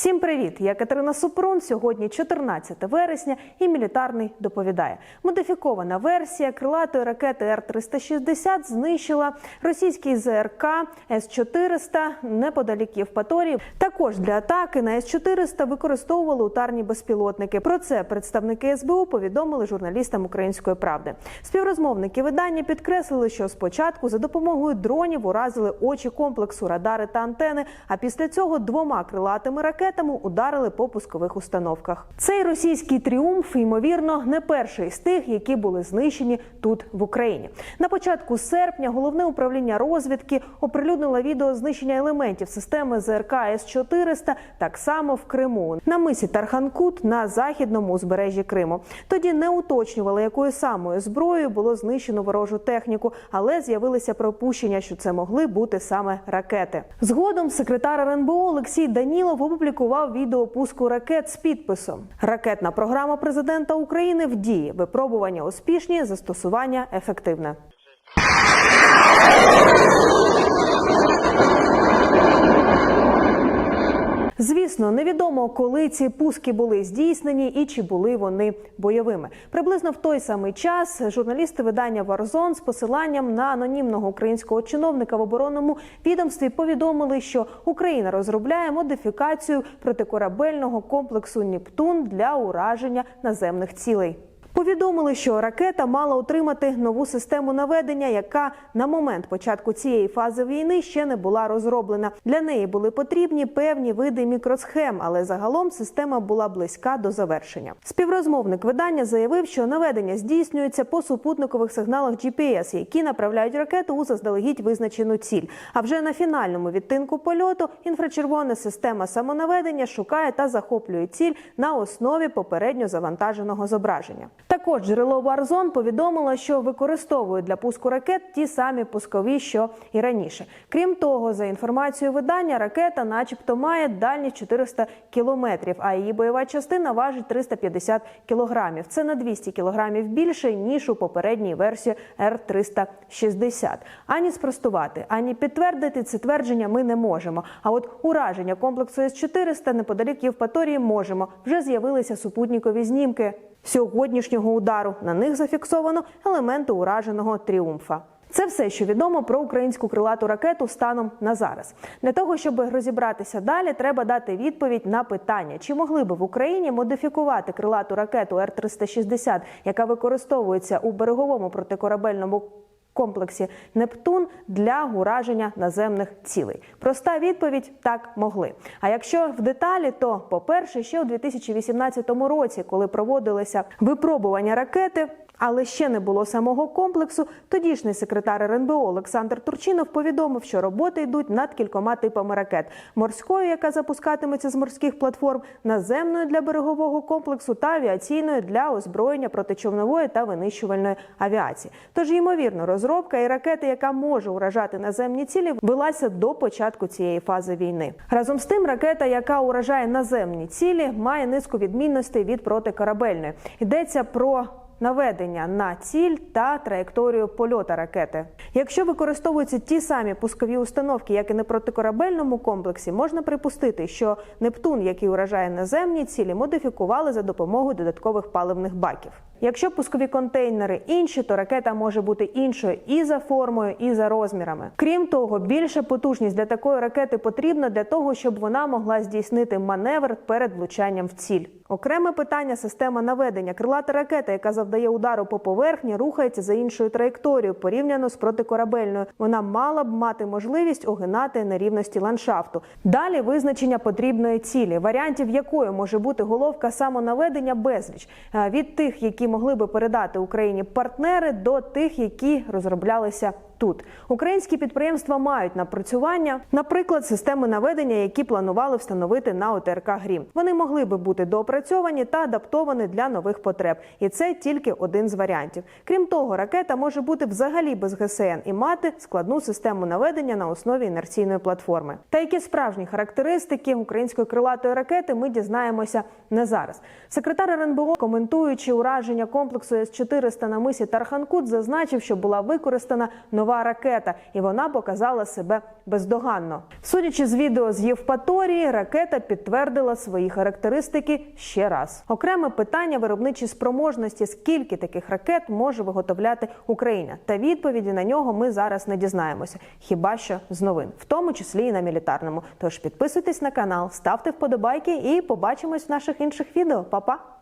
Всім привіт! Я Катерина Супрун. Сьогодні 14 вересня, і мілітарний доповідає. Модифікована версія крилатої ракети Р-360 знищила російський ЗРК С-400 неподалік Євпаторії. Також для атаки на С-400 використовували ударні безпілотники. Про це представники СБУ повідомили журналістам Української правди. Співрозмовники видання підкреслили, що спочатку за допомогою дронів уразили очі комплексу, радари та антени. А після цього двома крилатими ракетами ударили по пускових установках. Цей російський тріумф, ймовірно, не перший з тих, які були знищені тут в Україні. На початку серпня головне управління розвідки оприлюднило відео знищення елементів системи ЗРК С-400 так само в Криму на мисі Тарханкут на західному узбережжі Криму. Тоді не уточнювали, якою самою зброєю було знищено ворожу техніку, але з'явилися пропущення, що це могли бути саме ракети. Згодом секретар РНБО Олексій Данілов опублікував відео пуску ракет з підписом: Ракетна програма президента України в дії. Випробування успішні, застосування ефективне. Звісно, невідомо, коли ці пуски були здійснені і чи були вони бойовими. Приблизно в той самий час журналісти видання Варзон з посиланням на анонімного українського чиновника в оборонному відомстві повідомили, що Україна розробляє модифікацію протикорабельного комплексу Нептун для ураження наземних цілей. Повідомили, що ракета мала отримати нову систему наведення, яка на момент початку цієї фази війни ще не була розроблена. Для неї були потрібні певні види мікросхем, але загалом система була близька до завершення. Співрозмовник видання заявив, що наведення здійснюється по супутникових сигналах GPS, які направляють ракету у заздалегідь визначену ціль. А вже на фінальному відтинку польоту інфрачервона система самонаведення шукає та захоплює ціль на основі попередньо завантаженого зображення. Також джерело Warzone повідомило, що використовують для пуску ракет ті самі пускові, що і раніше. Крім того, за інформацією видання, ракета, начебто, має дальність 400 кілометрів, а її бойова частина важить 350 кілограмів. Це на 200 кілограмів більше ніж у попередній версії Р-360. Ані спростувати, ані підтвердити це твердження ми не можемо. А от ураження комплексу С-400 неподалік Євпаторії можемо. Вже з'явилися супутникові знімки сьогоднішнього удару. На них зафіксовано елементи ураженого тріумфа. Це все, що відомо про українську крилату ракету станом на зараз. Для того щоб розібратися далі, треба дати відповідь на питання, чи могли би в Україні модифікувати крилату ракету Р-360, яка використовується у береговому протикорабельному комплексі Нептун для ураження наземних цілей. Проста відповідь так могли. А якщо в деталі, то по-перше, ще у 2018 році, коли проводилися випробування ракети. Але ще не було самого комплексу. Тодішній секретар РНБО Олександр Турчинов повідомив, що роботи йдуть над кількома типами ракет: морською, яка запускатиметься з морських платформ, наземною для берегового комплексу та авіаційною для озброєння протичовнової та винищувальної авіації. Тож, ймовірно, розробка і ракети, яка може уражати наземні цілі, велася до початку цієї фази війни. Разом з тим, ракета, яка уражає наземні цілі, має низку відмінностей від протикорабельної. Йдеться про наведення на ціль та траєкторію польота ракети. Якщо використовуються ті самі пускові установки, як і на протикорабельному комплексі, можна припустити, що Нептун, який уражає наземні цілі, модифікували за допомогою додаткових паливних баків. Якщо пускові контейнери інші, то ракета може бути іншою і за формою, і за розмірами. Крім того, більша потужність для такої ракети потрібна для того, щоб вона могла здійснити маневр перед влучанням в ціль. Окреме питання система наведення. Крилата ракета, яка завдає удару по поверхні, рухається за іншою траєкторією порівняно з протикорабельною. Вона мала б мати можливість огинати нерівності ландшафту. Далі визначення потрібної цілі, варіантів якої може бути головка самонаведення безліч Е, від тих, які могли би передати Україні партнери, до тих, які розроблялися. Тут українські підприємства мають напрацювання, наприклад, системи наведення, які планували встановити на ОТРК Грім. Вони могли би бути доопрацьовані та адаптовані для нових потреб, і це тільки один з варіантів. Крім того, ракета може бути взагалі без ГСН і мати складну систему наведення на основі інерційної платформи. Та які справжні характеристики української крилатої ракети ми дізнаємося не зараз. Секретар РНБО, коментуючи ураження комплексу С-400 на мисі Тарханкут, зазначив, що була використана нова нова ракета, і вона показала себе бездоганно. Судячи з відео з Євпаторії, ракета підтвердила свої характеристики ще раз. Окреме питання виробничі спроможності, скільки таких ракет може виготовляти Україна. Та відповіді на нього ми зараз не дізнаємося, хіба що з новин, в тому числі і на мілітарному. Тож підписуйтесь на канал, ставте вподобайки і побачимось в наших інших відео. Па-па!